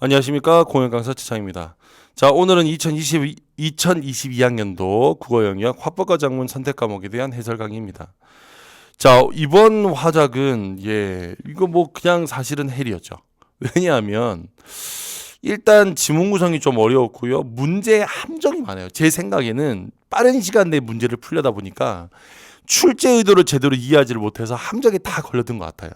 안녕하십니까 공연 강사 최창입니다. 자 오늘은 2020 2022학년도 국어 영역 화법과 작문 선택 과목에 대한 해설 강의입니다. 자 이번 화작은 예 이거 뭐 그냥 사실은 헬이었죠. 왜냐하면 일단 지문 구성이 좀 어려웠고요. 문제의 함정이 많아요. 제 생각에는 빠른 시간 내에 문제를 풀려다 보니까 출제 의도를 제대로 이해하지를 못해서 함정에 다 걸려든 것 같아요.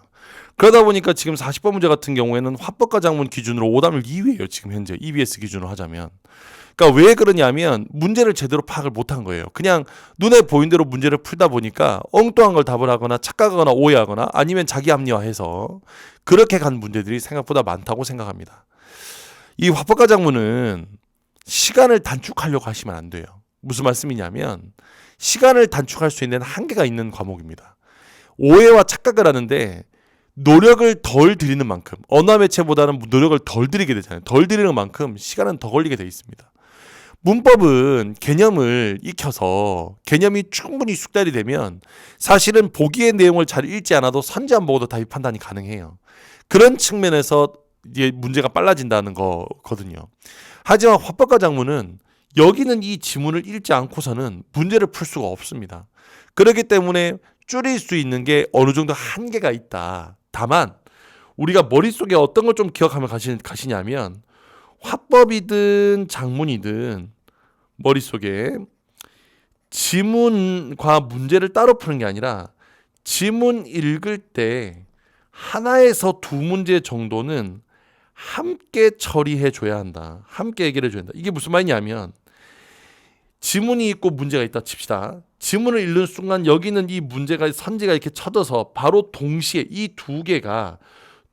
그러다 보니까 지금 40번 문제 같은 경우에는 화법과 작문 기준으로 오답률 2위예요. 지금 현재 EBS 기준으로 하자면. 그러니까 왜 그러냐면 문제를 제대로 파악을 못한 거예요. 그냥 눈에 보인 대로 문제를 풀다 보니까 엉뚱한 걸 답을 하거나 착각하거나 오해하거나 아니면 자기 합리화해서 그렇게 간 문제들이 생각보다 많다고 생각합니다. 이 화법과 작문은 시간을 단축하려고 하시면 안 돼요. 무슨 말씀이냐면 시간을 단축할 수 있는 한계가 있는 과목입니다. 오해와 착각을 하는데 노력을 덜 들이는 만큼 언어 매체보다는 노력을 덜 들이게 되잖아요. 덜 들이는 만큼 시간은 더 걸리게 돼 있습니다. 문법은 개념을 익혀서 개념이 충분히 숙달이 되면 사실은 보기의 내용을 잘 읽지 않아도 선지 안 보고도 답이 판단이 가능해요. 그런 측면에서 이제 문제가 빨라진다는 거거든요. 하지만 화법과 작문은 여기는 이 지문을 읽지 않고서는 문제를 풀 수가 없습니다. 그렇기 때문에 줄일 수 있는 게 어느 정도 한계가 있다. 다만 우리가 머릿속에 어떤 걸 좀 기억하면 가시, 가시냐면 화법이든 작문이든 머릿속에 지문과 문제를 따로 푸는 게 아니라 지문 읽을 때 하나에서 두 문제 정도는 함께 처리해 줘야 한다. 함께 얘기를 해줘야 한다. 이게 무슨 말이냐면 지문이 있고 문제가 있다 칩시다. 지문을 읽는 순간 여기는 이 문제가 선지가 이렇게 쳐져서 바로 동시에 이 두 개가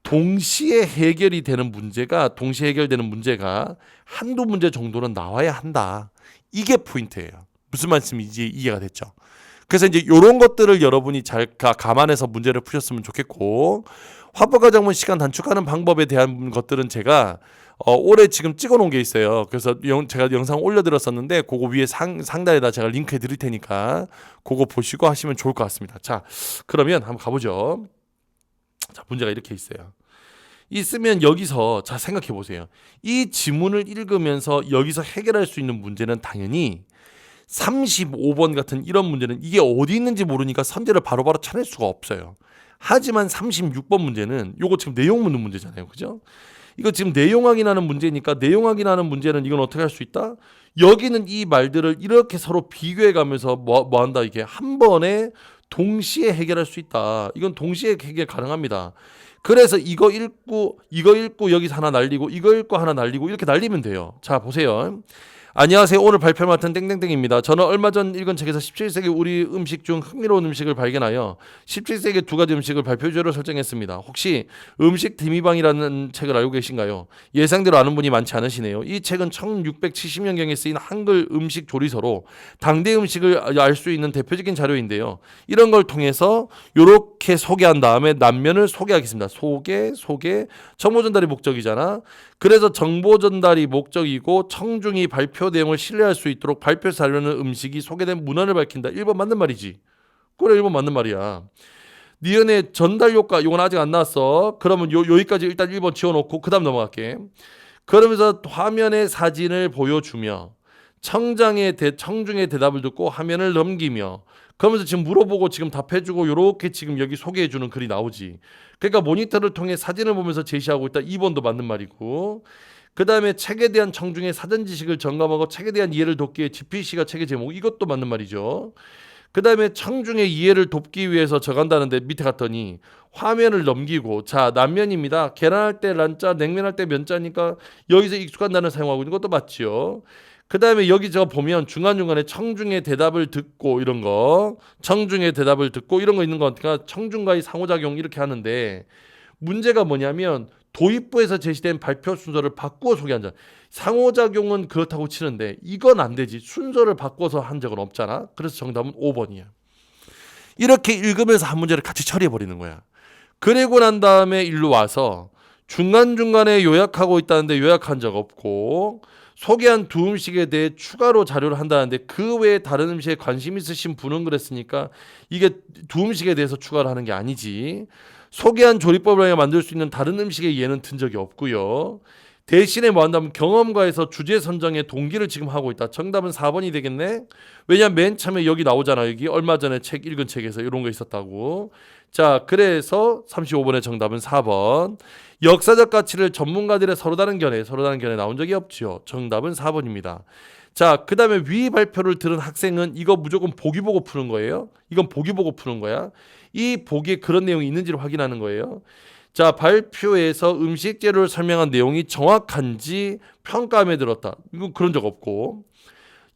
동시에 해결이 되는 문제가 동시에 해결되는 문제가 한두 문제 정도는 나와야 한다. 이게 포인트예요. 무슨 말씀인지 이해가 됐죠? 그래서 이제 이런 것들을 여러분이 잘 감안해서 문제를 푸셨으면 좋겠고 화법과 작문 시간 단축하는 방법에 대한 것들은 제가 어, 올해 지금 찍어 놓은 게 있어요. 그래서 영, 제가 영상 올려드렸었는데 그거 위에 상, 상단에다 제가 링크 해 드릴 테니까 그거 보시고 하시면 좋을 것 같습니다. 자, 그러면 한번 가보죠. 자, 문제가 이렇게 있어요. 있으면 여기서 자 생각해 보세요. 이 지문을 읽으면서 여기서 해결할 수 있는 문제는 당연히 35번 같은 이런 문제는 이게 어디 있는지 모르니까 선제를 바로바로 찾을 수가 없어요. 하지만 36번 문제는 요거 지금 내용 묻는 문제잖아요. 그죠? 이거 지금 내용 확인하는 문제니까 내용 확인하는 문제는 이건 어떻게 할 수 있다? 여기는 이 말들을 이렇게 서로 비교해 가면서 뭐, 뭐 한다 이게 한 번에 동시에 해결할 수 있다. 이건 동시에 해결 가능합니다. 그래서 이거 읽고 이거 읽고 여기서 하나 날리고 이거 읽고 하나 날리고 이렇게 날리면 돼요. 자 보세요. 안녕하세요. 오늘 발표를 맡은 땡땡땡입니다. 저는 얼마 전 읽은 책에서 17세기 우리 음식 중 흥미로운 음식을 발견하여 17세기 두 가지 음식을 발표 주제로 설정했습니다. 혹시 음식 디미방이라는 책을 알고 계신가요? 예상대로 아는 분이 많지 않으시네요. 이 책은 1670년경에 쓰인 한글 음식 조리서로 당대 음식을 알 수 있는 대표적인 자료인데요. 이런 걸 통해서 이렇게 소개한 다음에 남면을 소개하겠습니다. 소개, 소개, 정보 전달이 목적이잖아. 그래서 정보 전달이 목적이고 청중이 발표 내용을 신뢰할 수 있도록 발표 자료는 음식이 소개된 문헌을 밝힌다. 1번 맞는 말이지. 그래 1번 맞는 말이야. 니은의 전달 효과 이건 아직 안 나왔어. 그러면 요 여기까지 일단 1번 지워 놓고 그다음 넘어갈게. 그러면서 화면에 사진을 보여주며 청장의 대, 청중의 대답을 듣고 화면을 넘기며 그러면서 지금 물어보고 지금 답해주고 요렇게 지금 여기 소개해주는 글이 나오지. 그러니까 모니터를 통해 사진을 보면서 제시하고 있다. 2번도 맞는 말이고. 그 다음에 책에 대한 청중의 사전 지식을 점검하고 책에 대한 이해를 돕기 위해 GPC가 책의 제목 이것도 맞는 말이죠. 그 다음에 청중의 이해를 돕기 위해서 적한다는데 밑에 갔더니 화면을 넘기고 자 난면입니다. 계란할 때 란자, 냉면할 때 면자니까 여기서 익숙한 단어 사용하고 있는 것도 맞지요. 그 다음에 여기 저 보면 중간중간에 청중의 대답을 듣고 이런 거 청중의 대답을 듣고 이런 거 있는 거 같으니까 청중과의 상호작용 이렇게 하는데 문제가 뭐냐면 도입부에서 제시된 발표 순서를 바꾸어 소개한다. 상호작용은 그렇다고 치는데 이건 안 되지. 순서를 바꿔서 한 적은 없잖아. 그래서 정답은 5번이야. 이렇게 읽으면서 한 문제를 같이 처리해 버리는 거야. 그리고 난 다음에 일로 와서 중간중간에 요약하고 있다는데 요약한 적 없고 소개한 두 음식에 대해 추가로 자료를 한다는데 그 외에 다른 음식에 관심 있으신 분은 그랬으니까 이게 두 음식에 대해서 추가를 하는 게 아니지. 소개한 조리법을 만들 수 있는 다른 음식의 예는 든 적이 없고요. 대신에 뭐 한다면 경험과에서 주제 선정의 동기를 지금 하고 있다. 정답은 4번이 되겠네. 왜냐면 맨 처음에 여기 나오잖아. 여기 얼마 전에 책 읽은 책에서 이런 거 있었다고. 자, 그래서 35번의 정답은 4번. 역사적 가치를 전문가들의 서로 다른 견해, 서로 다른 견해 나온 적이 없지요. 정답은 4번입니다. 자, 그 다음에 위 발표를 들은 학생은 이거 무조건 보기 보고 푸는 거예요. 이건 보기 보고 푸는 거야. 이 보기에 그런 내용이 있는지를 확인하는 거예요. 자, 발표에서 음식 재료를 설명한 내용이 정확한지 평가함에 들었다. 이건 그런 적 없고.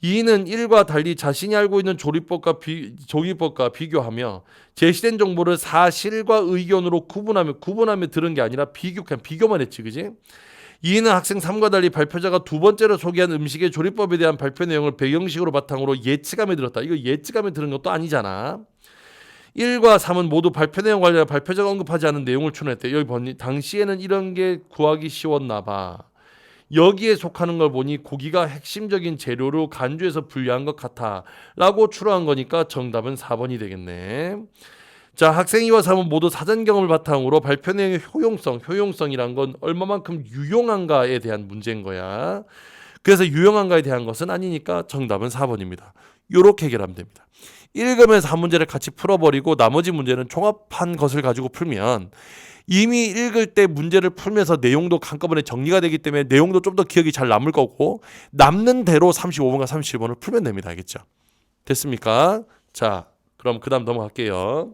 이는 일과 달리 자신이 알고 있는 조리법과 비, 조리법과 비교하며 제시된 정보를 사실과 의견으로 구분하며 구분하며 들은 게 아니라 비교 그냥 비교만 했지, 그지? 이는 학생 3과 달리 발표자가 두 번째로 소개한 음식의 조리법에 대한 발표 내용을 배경식으로 바탕으로 예측함에 들었다. 이거 예측함에 들은 것도 아니잖아. 1과 3은 모두 발표 내용 관련 발표자가 언급하지 않은 내용을 추론했대. 여기 보니 당시에는 이런 게 구하기 쉬웠나 봐. 여기에 속하는 걸 보니 고기가 핵심적인 재료로 간주해서 분리한 것 같아. 라고 추론한 거니까 정답은 4번이 되겠네. 자, 학생 2와 3은 모두 사전 경험을 바탕으로 발표 내용의 효용성, 효용성이란 건 얼마만큼 유용한가에 대한 문제인 거야. 그래서 유용한가에 대한 것은 아니니까 정답은 4번입니다. 요렇게 해결하면 됩니다. 읽으면서 한 문제를 같이 풀어버리고 나머지 문제는 종합한 것을 가지고 풀면 이미 읽을 때 문제를 풀면서 내용도 한꺼번에 정리가 되기 때문에 내용도 좀 더 기억이 잘 남을 거고 남는 대로 35번과 37번을 풀면 됩니다. 알겠죠? 됐습니까? 자, 그럼 그 다음 넘어갈게요.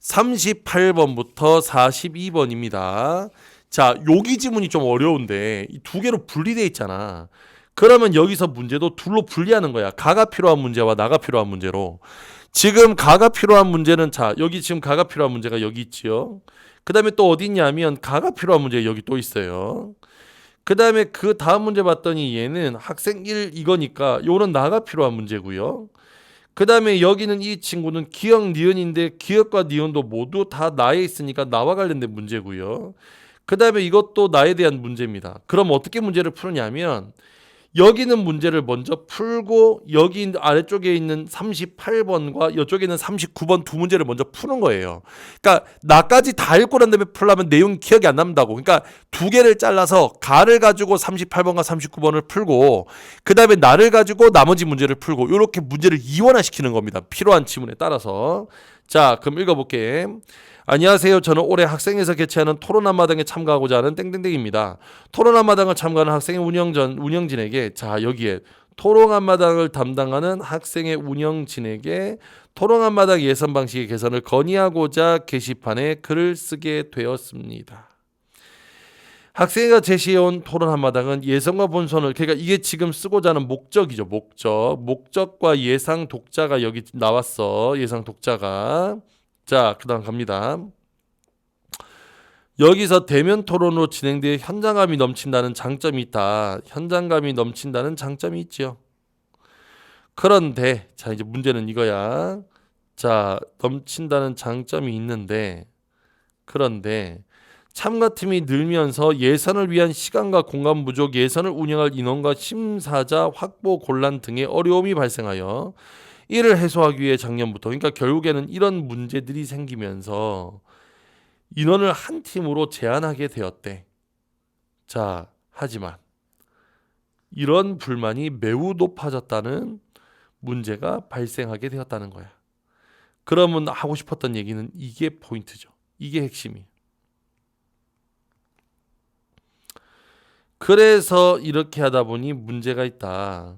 38번부터 42번입니다. 자, 여기 지문이 좀 어려운데 이 두 개로 분리돼 있잖아. 그러면 여기서 문제도 둘로 분리하는 거야. 가가 필요한 문제와 나가 필요한 문제로. 지금 가가 필요한 문제는 자, 여기 지금 가가 필요한 문제가 여기 있지요. 그다음에 또 어디 있냐면 가가 필요한 문제 여기 또 있어요. 그다음에 그 다음 문제 봤더니 얘는 학생 1 이거니까 요는 나가 필요한 문제고요. 그다음에 여기는 이 친구는 기억 니은인데 기억과 니은도 모두 다 나에 있으니까 나와 관련된 문제고요. 그다음에 이것도 나에 대한 문제입니다. 그럼 어떻게 문제를 푸느냐면 여기는 문제를 먼저 풀고 여기 아래쪽에 있는 38번과 이쪽에 있는 39번 두 문제를 먼저 푸는 거예요. 그러니까 나까지 다 읽고 난 다음에 풀려면 내용 기억이 안 남는다고. 그러니까 두 개를 잘라서 가를 가지고 38번과 39번을 풀고 그 다음에 나를 가지고 나머지 문제를 풀고 이렇게 문제를 이원화시키는 겁니다. 필요한 지문에 따라서. 자, 그럼 읽어 볼게. 안녕하세요. 저는 올해 학생에서 개최하는 토론 한마당에 참가하고자 하는 땡땡땡입니다. 토론 한마당을 참가하는 학생의 운영전 운영진에게 자 여기에 토론 한마당을 담당하는 학생의 운영진에게 토론 한마당 예선 방식의 개선을 건의하고자 게시판에 글을 쓰게 되었습니다. 학생회가 제시해온 토론 한마당은 예선과 본선을 그러니까 이게 지금 쓰고자 하는 목적이죠 목적 목적과 예상 독자가 여기 나왔어 예상 독자가 자, 그다음 갑니다. 여기서 대면 토론으로 진행되어 현장감이 넘친다는 장점이 있다. 현장감이 넘친다는 장점이 있죠. 그런데 자 이제 문제는 이거야. 자 넘친다는 장점이 있는데 그런데 참가팀이 늘면서 예산을 위한 시간과 공간 부족, 예산을 운영할 인원과 심사자 확보 곤란 등의 어려움이 발생하여 이를 해소하기 위해 작년부터 그러니까 결국에는 이런 문제들이 생기면서 인원을 한 팀으로 제한하게 되었대. 자, 하지만 이런 불만이 매우 높아졌다는 문제가 발생하게 되었다는 거야. 그러면 하고 싶었던 얘기는 이게 포인트죠. 이게 핵심이. 그래서 이렇게 하다 보니 문제가 있다.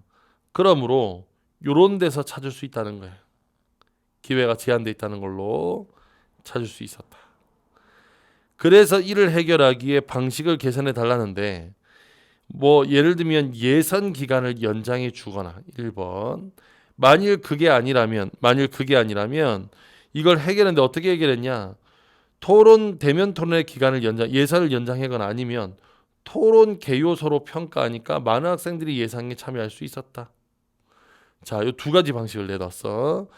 그러므로 요런 데서 찾을 수 있다는 거예요. 기회가 제한돼 있다는 걸로 찾을 수 있었다. 그래서 이를 해결하기에 방식을 개선해 달라는데 뭐 예를 들면 예선 기간을 연장해 주거나 1번 만일 그게 아니라면 만일 그게 아니라면 이걸 해결했는데 어떻게 해결했냐? 토론 대면 토론의 기간을 연장 예산을 연장하거나 아니면 토론 개요소로 평가하니까 많은 학생들이 예상에 참여할 수 있었다. 자, 이 두 가지 방식을 내놨어.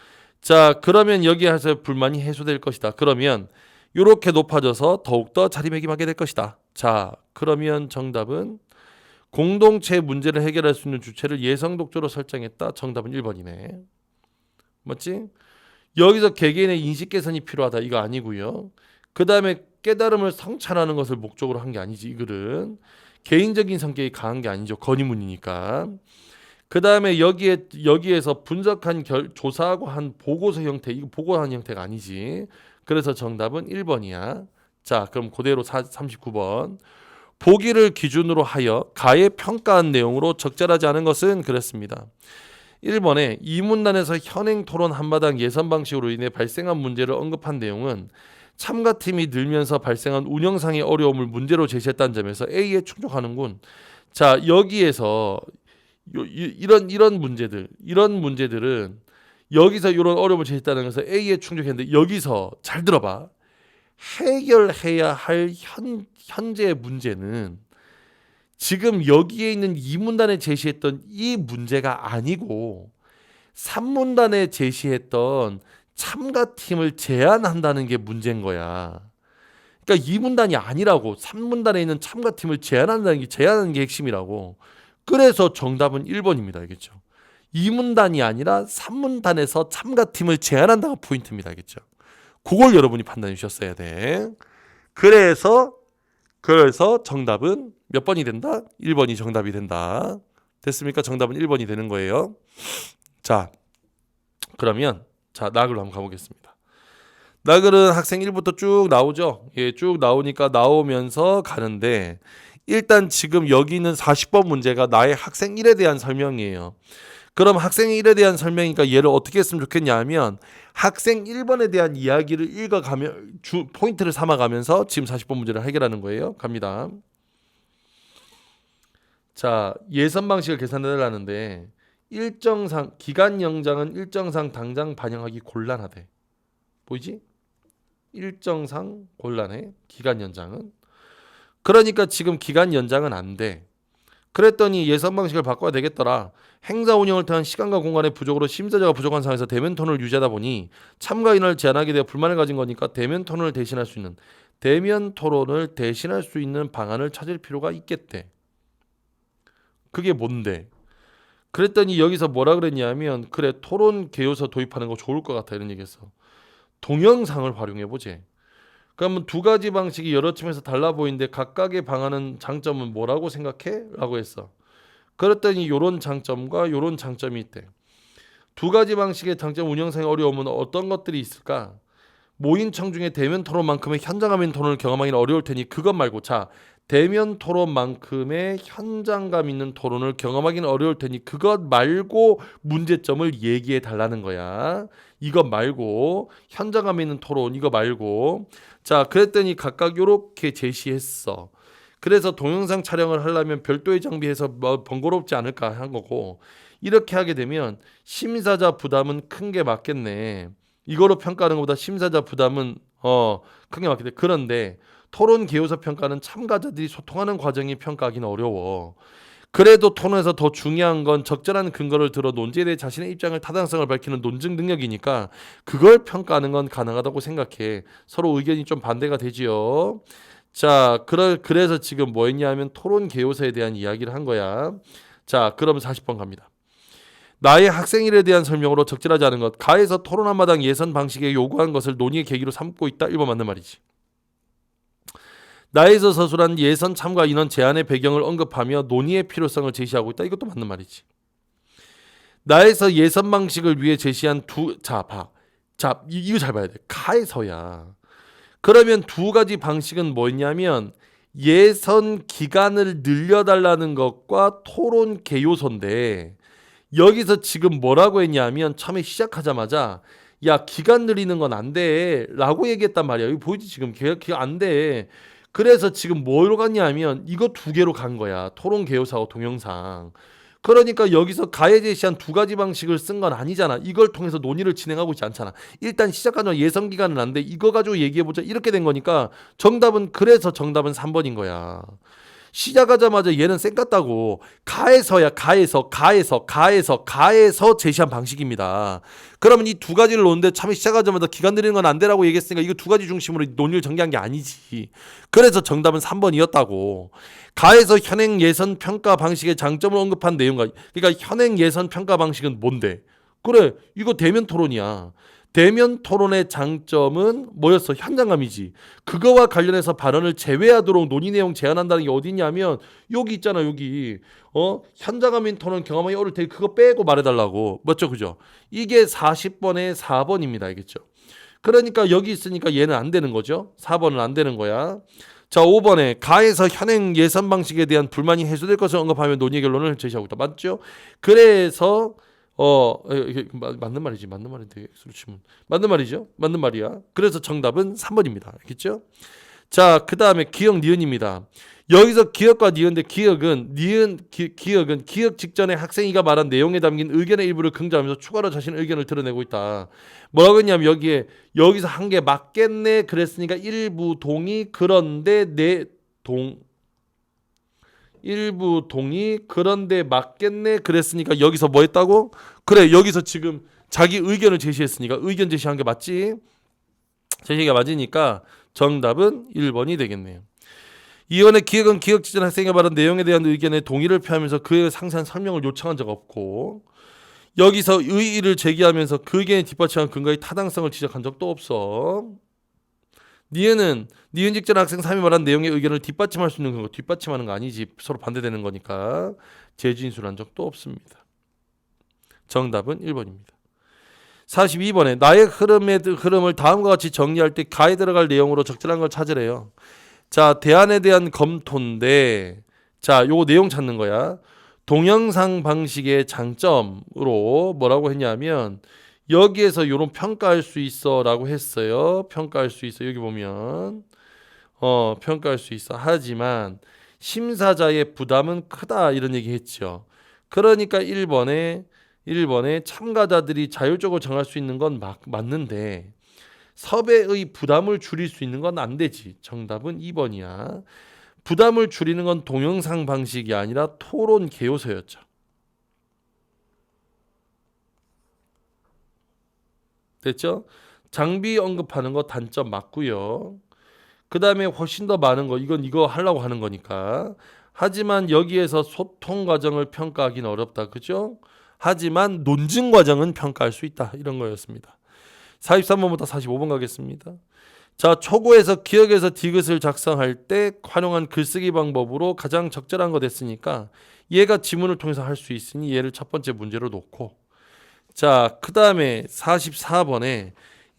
자, 그러면 여기에서 불만이 해소될 것이다. 그러면 이렇게 높아져서 더욱더 자리매김하게 될 것이다. 자, 그러면 정답은 공동체 문제를 해결할 수 있는 주체를 예상 독조로 설정했다. 정답은 1번이네. 맞지? 여기서 개개인의 인식 개선이 필요하다. 이거 아니고요. 그 다음에 깨달음을 성찰하는 것을 목적으로 한 게 아니지 이 글은. 개인적인 성격이 강한 게 아니죠. 건의문이니까. 그 다음에 여기에 여기에서 분석한 결, 조사하고 한 보고서 형태 이거 보고한 형태가 아니지. 그래서 정답은 1번이야. 자 그럼 그대로 사, 39번. 보기를 기준으로 하여 가에 평가한 내용으로 적절하지 않은 것은 그랬습니다. 1번에 이 문단에서 현행 토론 한마당 예선 방식으로 인해 발생한 문제를 언급한 내용은 참가팀이 늘면서 발생한 운영상의 어려움을 문제로 제시했다는 점에서 A에 충족하는군. 자 여기에서 요, 이, 이런 이런 문제들 이런 문제들은 여기서 이런 어려움을 제시했다는 것은 A에 충족했는데 여기서 잘 들어봐 해결해야 할 현, 현재의 문제는 지금 여기에 있는 이 문단에 제시했던 이 문제가 아니고 3문단에 제시했던 참가팀을 제한한다는 게 문제인 거야. 그러니까 이 문단이 아니라고 3문단에 있는 참가팀을 제한한다는 게 제한하는 게 핵심이라고. 그래서 정답은 1번입니다. 알겠죠? 이 문단이 아니라 3문단에서 참가팀을 제한한다가 포인트입니다. 알겠죠? 그걸 여러분이 판단해 주셨어야 돼. 그래서 그래서 정답은 몇 번이 된다? 1번이 정답이 된다. 됐습니까? 정답은 1번이 되는 거예요. 자, 그러면 자, 나글로 한번 가보겠습니다. 나글은 학생 1부터 쭉 나오죠. 예, 쭉 나오니까 나오면서 가는데 일단 지금 여기 있는 40번 문제가 나의 학생 1에 대한 설명이에요. 그럼 학생 1에 대한 설명이니까 얘를 어떻게 했으면 좋겠냐 하면 학생 1번에 대한 이야기를 읽어가면 주, 포인트를 삼아가면서 지금 40번 문제를 해결하는 거예요. 갑니다. 자, 예선 방식을 계산해 달라는데 일정상 기간 연장은 일정상 당장 반영하기 곤란하대. 보이지? 일정상 곤란해. 기간 연장은. 그러니까 지금 기간 연장은 안 돼. 그랬더니 예선 방식을 바꿔야 되겠더라. 행사 운영을 통한 시간과 공간의 부족으로 심사자가 부족한 상황에서 대면 토론을 유지하다 보니 참가 인원을 제한하게 되어 불만을 가진 거니까 대면 토론을 대신할 수 있는 대면 토론을 대신할 수 있는 방안을 찾을 필요가 있겠대. 그게 뭔데? 그랬더니 여기서 뭐라 그랬냐면 그래 토론 개요서 도입하는 거 좋을 것 같아 이런 얘기했어. 동영상을 활용해 보지. 그러면 두 가지 방식이 여러 층에서 달라 보이는데 각각의 방안은 장점은 뭐라고 생각해? 라고 했어. 그랬더니 요런 장점과 요런 장점이 있대. 두 가지 방식의 장점 운영상의 어려움은 어떤 것들이 있을까? 모인 청 중에 대면 토론만큼의 현장감인 토론을 경험하기는 어려울 테니 그것 말고 자 대면 토론만큼의 현장감 있는 토론을 경험하기는 어려울 테니 그것 말고 문제점을 얘기해 달라는 거야. 이것 말고 현장감 있는 토론 이거 말고 자 그랬더니 각각 요렇게 제시했어. 그래서 동영상 촬영을 하려면 별도의 장비해서 뭐 번거롭지 않을까 한 거고 이렇게 하게 되면 심사자 부담은 큰 게 맞겠네. 이거로 평가하는 것보다 심사자 부담은 어 큰 게 맞겠네. 그런데 토론 개요서 평가는 참가자들이 소통하는 과정이 평가하기는 어려워. 그래도 토론에서 더 중요한 건 적절한 근거를 들어 논지에 대해 자신의 입장을 타당성을 밝히는 논증 능력이니까 그걸 평가하는 건 가능하다고 생각해. 서로 의견이 좀 반대가 되지요. 자, 그러, 그래서 지금 뭐 했냐면 토론 개요서에 대한 이야기를 한 거야. 자, 그럼 40번 갑니다. 나의 학생일에 대한 설명으로 적절하지 않은 것. 가에서 토론 한마당 예선 방식에 요구한 것을 논의의 계기로 삼고 있다. 1번 맞는 말이지. 나에서 서술한 예선 참가 인원 제한의 배경을 언급하며 논의의 필요성을 제시하고 있다. 이것도 맞는 말이지. 나에서 예선 방식을 위해 제시한 두, 자, 봐. 자, 이- 이거 잘 봐야 돼. 가에서야. 그러면 두 가지 방식은 뭐였냐면 예선 기간을 늘려달라는 것과 토론 개요소인데 여기서 지금 뭐라고 했냐면 처음에 시작하자마자 야 기간 늘리는 건 안 돼라고 얘기했단 말이야. 여기 보이지 지금 기간 안 돼. 그래서 지금 뭐로 갔냐면 이거 두 개로 간 거야. 토론 개요사하고 동영상. 그러니까 여기서 가해 제시한 두 가지 방식을 쓴 건 아니잖아. 이걸 통해서 논의를 진행하고 있지 않잖아. 일단 시작하자 예선 기간은 안 돼. 이거 가지고 얘기해 보자. 이렇게 된 거니까 정답은 그래서 정답은 3번인 거야. 시작하자마자 얘는 쌩 같다고 가에서야 가에서 가에서 가에서 가에서 제시한 방식입니다. 그러면 이 두 가지를 놓는데 참에 시작하자마자 기간 내리는 건 안 되라고 얘기했으니까 이거 두 가지 중심으로 논의를 전개한 게 아니지. 그래서 정답은 3번이었다고. 가에서 현행 예선 평가 방식의 장점을 언급한 내용과 그러니까 현행 예선 평가 방식은 뭔데? 그래 이거 대면 토론이야. 대면 토론의 장점은 뭐였어? 현장감이지. 그거와 관련해서 발언을 제외하도록 논의 내용 제한한다는 게 어디냐면 여기 있잖아 여기 어 현장감인 토론 경험이 어릴 때 그거 빼고 말해달라고 맞죠 그죠? 이게 40번의 4번입니다 알겠죠? 그러니까 여기 있으니까 얘는 안 되는 거죠. 4번은 안 되는 거야. 자, 5번에 가에서 현행 예산 방식에 대한 불만이 해소될 것을 언급하며 논의 결론을 제시하고 있다. 맞죠? 그래서 어 마- 맞는 말이지. 맞는 말인데 X로 치면 맞는 말이죠. 맞는 말이야. 그래서 정답은 3번입니다. 알겠죠? 자, 그 다음에 기억 니은입니다. 여기서 기억과 니은데 기억은 니은 기, 기억은 기억 직전에 학생이가 말한 내용에 담긴 의견의 일부를 긍정하면서 추가로 자신의 의견을 드러내고 있다. 뭐라고 했냐면 여기에 여기서 한게 맞겠네 그랬으니까 일부 동의 그런데 내 동 일부 동의 그런데 맞겠네 그랬으니까 여기서 뭐 했다고? 그래 여기서 지금 자기 의견을 제시했으니까 의견 제시한 게 맞지? 제시가 맞으니까 정답은 1번이 되겠네요. 이원의 기획은 기억 직전 학생의 말한 내용에 대한 의견에 동의를 표하면서 그의 상세한 설명을 요청한 적 없고 여기서 의의를 제기하면서 그 의견에 뒷받침한 근거의 타당성을 지적한 적도 없어. 니은은 니은 직전 학생 3이 말한 내용의 의견을 뒷받침할 수 있는 근거 뒷받침하는 거 아니지 서로 반대되는 거니까 재진술한 적도 없습니다. 정답은 1번입니다. 42번에 나의 흐름의 흐름을 다음과 같이 정리할 때 가에 들어갈 내용으로 적절한 걸 찾으래요. 자, 대안에 대한 검토인데 자, 요거 내용 찾는 거야. 동영상 방식의 장점으로 뭐라고 했냐면 여기에서 요런 평가할 수 있어라고 했어요. 평가할 수 있어. 여기 보면 어, 평가할 수 있어. 하지만 심사자의 부담은 크다 이런 얘기 했죠. 그러니까 1번에 1번에 참가자들이 자율적으로 정할 수 있는 건 막, 맞는데 섭외의 부담을 줄일 수 있는 건 안 되지. 정답은 2번이야. 부담을 줄이는 건 동영상 방식이 아니라 토론 개요소였죠. 됐죠? 장비 언급하는 거 단점 맞고요. 그 다음에 훨씬 더 많은 거 이건 이거 하려고 하는 거니까. 하지만 여기에서 소통 과정을 평가하기는 어렵다. 그죠? 하지만 논증 과정은 평가할 수 있다. 이런 거였습니다. 43번부터 45번 가겠습니다. 자, 초고에서 기억에서 디귿을 작성할 때 활용한 글쓰기 방법으로 가장 적절한 거 됐으니까 얘가 지문을 통해서 할 수 있으니 얘를 첫 번째 문제로 놓고 자, 그 다음에 44번에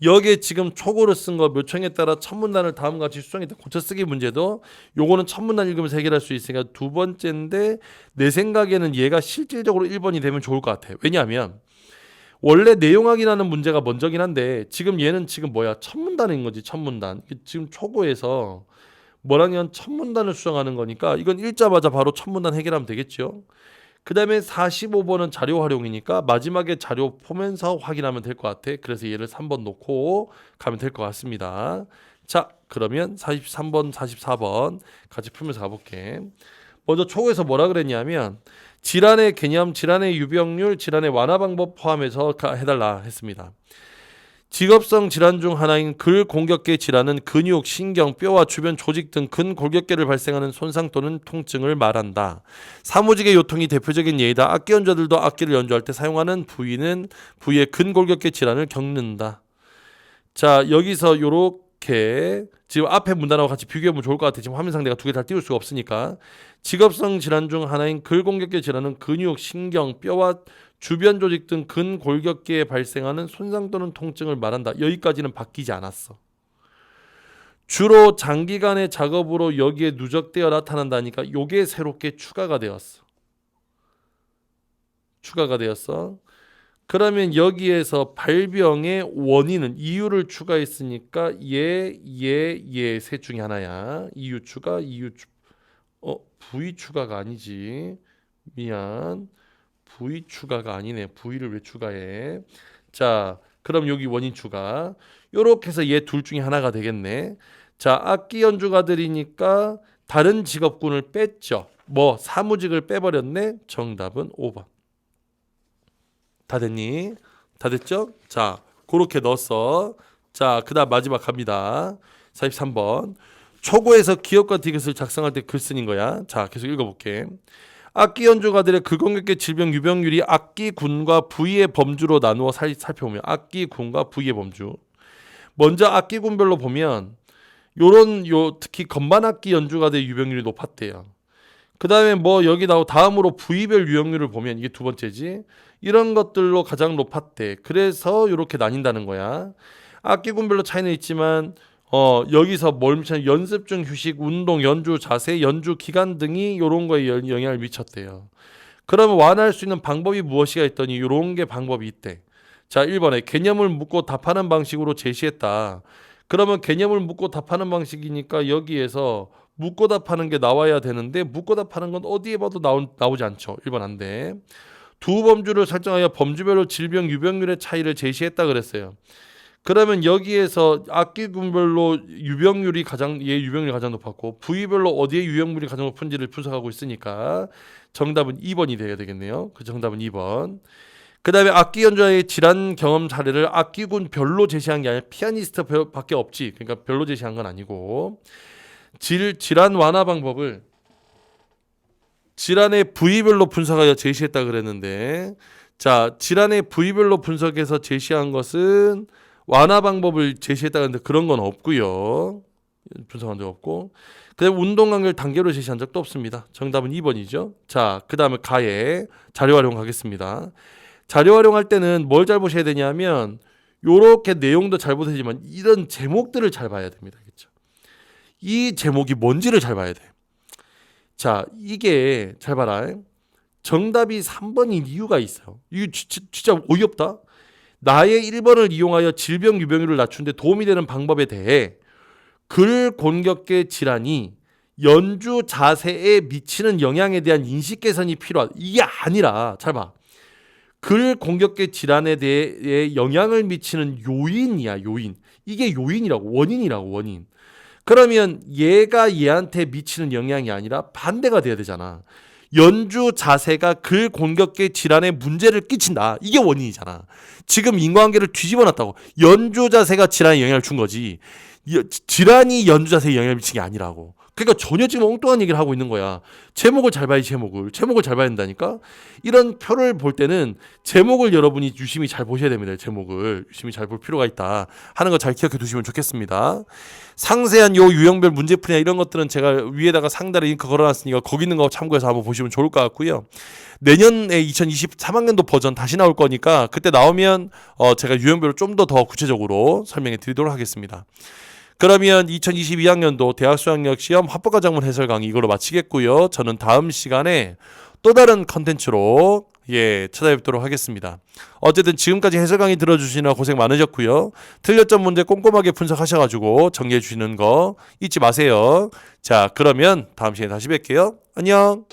여기에 지금 초고를 쓴 거 묘청에 따라 첫 문단을 다음과 같이 수정했다. 고쳐 쓰기 문제도 요거는 첫 문단 읽으면서 해결할 수 있으니까 두 번째인데 내 생각에는 얘가 실질적으로 1번이 되면 좋을 것 같아. 왜냐하면 원래 내용 확인하는 문제가 먼저긴 한데 지금 얘는 지금 뭐야 첫 문단인 거지 첫 문단 지금 초고에서 뭐라면 첫 문단을 수정하는 거니까 이건 읽자마자 바로 첫 문단 해결하면 되겠죠 그 다음에 45번은 자료 활용이니까 마지막에 자료 보면서 확인하면 될 것 같아. 그래서 얘를 3번 놓고 가면 될 것 같습니다. 자 그러면 43번 44번 같이 풀면서 가볼게. 먼저 초고에서 뭐라 그랬냐면 질환의 개념, 질환의 유병률, 질환의 완화 방법 포함해서 가- 해달라 했습니다. 직업성 질환 중 하나인 근골격계 질환은 근육, 신경, 뼈와 주변 조직 등 근골격계를 발생하는 손상 또는 통증을 말한다. 사무직의 요통이 대표적인 예이다. 악기 연주자들도 악기를 연주할 때 사용하는 부위는 부위의 근골격계 질환을 겪는다. 자 여기서 요렇게 지금 앞에 문단하고 같이 비교해보면 좋을 것 같아. 지금 화면 상대가 두 개 다 띄울 수가 없으니까 직업성 질환 중 하나인 근골격계 질환은 근육, 신경, 뼈와 주변 조직 등 근골격계에 발생하는 손상 또는 통증을 말한다. 여기까지는 바뀌지 않았어. 주로 장기간의 작업으로 여기에 누적되어 나타난다니까 요게 새롭게 추가가 되었어. 추가가 되었어. 그러면 여기에서 발병의 원인은 이유를 추가했으니까 얘, 얘, 얘 셋 중에 하나야. 이유 추가, 이유 추, 어 부위 추가가 아니지. 미안. 부위 추가가 아니네. 부위를 왜 추가해? 자, 그럼 여기 원인 추가. 요렇게 해서 얘 둘 중에 하나가 되겠네. 자, 악기 연주가들이니까 다른 직업군을 뺐죠. 뭐 사무직을 빼버렸네. 정답은 5번. 다 됐니? 다 됐죠? 자, 그렇게 넣었어. 자, 그다음 마지막 갑니다. 43번. 초고에서 기업과 디귿을 작성할 때 글쓴인 거야. 자, 계속 읽어볼게. 악기 연주가들의 근공격계 질병 유병률이 악기 군과 부위의 범주로 나누어 살, 살펴보면 악기 군과 부위의 범주. 먼저 악기 군별로 보면 요런 요 특히 건반 악기 연주가들의 유병률이 높았대요. 그 다음에 뭐 여기 나오 다음으로 부위별 유형률을 보면 이게 두 번째지. 이런 것들로 가장 높았대. 그래서 이렇게 나뉜다는 거야. 악기군별로 차이는 있지만 어 여기서 뭘 미치냐 연습 중 휴식, 운동, 연주 자세, 연주 기간 등이 이런 거에 영- 영향을 미쳤대요. 그러면 완화할 수 있는 방법이 무엇이가 있더니 이런 게 방법이 있대. 자, 1번에 개념을 묻고 답하는 방식으로 제시했다. 그러면 개념을 묻고 답하는 방식이니까 여기에서 묻고 답하는 게 나와야 되는데 묻고 답하는 건 어디에 봐도 나오, 나오지 않죠. 1번 안 돼. 두 범주를 설정하여 범주별로 질병 유병률의 차이를 제시했다 그랬어요. 그러면 여기에서 악기군별로 유병률이 가장 얘 유병률이 가장 높았고 부위별로 어디에 유병률이 가장 높은지를 분석하고 있으니까 정답은 2번이 돼야 되겠네요. 그 정답은 2번. 그다음에 악기 연주자의 질환 경험 사례를 악기군 별로 제시한 게 아니라 피아니스트 별- 밖에 없지. 그러니까 별로 제시한 건 아니고 질 질환 완화 방법을 질환의 부위별로 분석하여 제시했다 그랬는데 자 질환의 부위별로 분석해서 제시한 것은 완화 방법을 제시했다 그랬는데 그런 건 없고요. 분석한 적 없고. 그다음 운동 간격을 단계로 제시한 적도 없습니다. 정답은 2번이죠. 자 그 다음에 가에 자료 활용하겠습니다. 자료 활용할 때는 뭘 잘 보셔야 되냐면 요렇게 내용도 잘 보시지만 이런 제목들을 잘 봐야 됩니다 이 제목이 뭔지를 잘 봐야 돼 자, 이게 잘 봐라. 정답이 3번인 이유가 있어요. 지- 진짜 어이없다. 나의 1번을 이용하여 질병 유병률을 낮추는데 도움이 되는 방법에 대해 글 공격계 질환이 연주 자세에 미치는 영향에 대한 인식 개선이 필요하다. 이게 아니라 잘 봐. 글 공격계 질환에 대해 영향을 미치는 요인이야, 요인. 이게 요인이라고, 원인이라고, 원인. 그러면 얘가 얘한테 미치는 영향이 아니라 반대가 돼야 되잖아. 연주 자세가 글 공격계 질환에 문제를 끼친다. 이게 원인이잖아. 지금 인과관계를 뒤집어 놨다고. 연주 자세가 질환에 영향을 준 거지. 여- 질환이 연주 자세에 영향을 미친 게 아니라고. 그러니까 전혀 지금 엉뚱한 얘기를 하고 있는 거야. 제목을 잘 봐야지 제목을. 제목을 잘 봐야 된다니까. 이런 표를 볼 때는 제목을 여러분이 유심히 잘 보셔야 됩니다. 제목을 유심히 잘 볼 필요가 있다 하는 거 잘 기억해 두시면 좋겠습니다. 상세한 요 유형별 문제풀이나 이런 것들은 제가 위에다가 상단에 링크 걸어놨으니까 거기 있는 거 참고해서 한번 보시면 좋을 것 같고요. 내년에 2023학년도 버전 다시 나올 거니까 그때 나오면 어 제가 유형별로 좀 더 더 구체적으로 설명해 드리도록 하겠습니다. 그러면 2022학년도 대학 수학력 시험 합법과 작문 해설 강의 이걸로 마치겠고요. 저는 다음 시간에 또 다른 컨텐츠로 예 찾아뵙도록 하겠습니다. 어쨌든 지금까지 해설 강의 들어주시느라 고생 많으셨고요. 틀렸던 문제 꼼꼼하게 분석하셔가지고 정리해 주시는 거 잊지 마세요. 자 그러면 다음 시간에 다시 뵐게요. 안녕.